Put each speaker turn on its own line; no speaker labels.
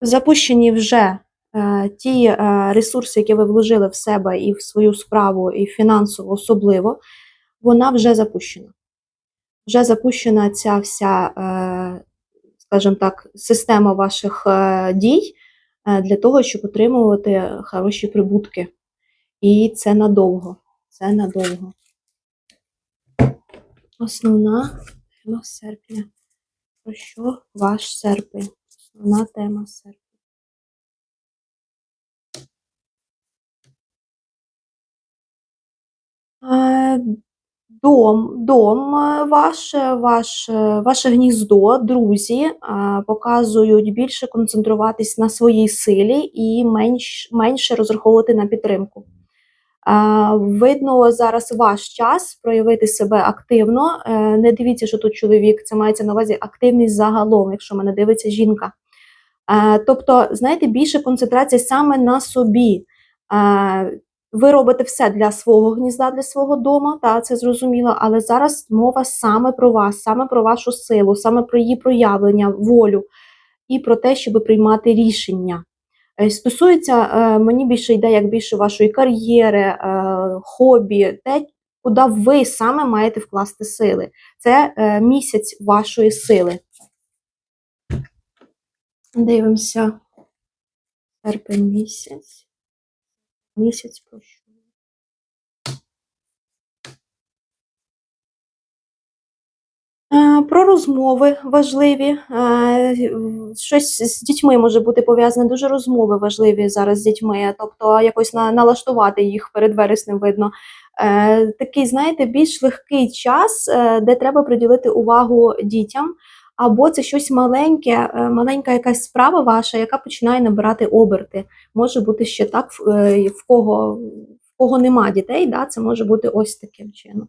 Запущені вже е, ті е, ресурси, які ви вложили в себе і в свою справу, і фінансово особливо, вона вже запущена. Вже запущена ця вся, е, скажімо так, система ваших е, дій е, для того, щоб отримувати хороші прибутки. І це надовго. Це надовго. Основна серпня. Про що ваш серпень? Основна тема серпня. Е, Дом, дом ваш, е, ваш, ваше гніздо, друзі е, показують більше концентруватись на своїй силі і менш, менше розраховувати на підтримку. Видно зараз ваш час проявити себе активно. Не дивіться, що тут чоловік, це мається на увазі активність загалом, якщо мене дивиться жінка. Тобто, знаєте, більше концентрації саме на собі. Ви робите все для свого гнізда, для свого дому, та це зрозуміло, але зараз мова саме про вас, саме про вашу силу, саме про її проявлення, волю і про те, щоб приймати рішення. Е, Стосується, е, мені більше йде як більше вашої кар'єри, е, хобі, те, куди ви саме маєте вкласти сили. Це місяць вашої сили. Дивимося. Серпень місяць. Місяць про що? Е, Про розмови важливі. Щось з дітьми може бути пов'язане. Дуже розмови важливі зараз з дітьми, тобто якось на, налаштувати їх перед вереснем видно. Е, Такий, знаєте, більш легкий час, е, де треба приділити увагу дітям. Або це щось маленьке, е, маленька якась справа ваша, яка починає набирати оберти. Може бути ще так, в, е, кого, в кого нема дітей, да, це може бути ось таким чином.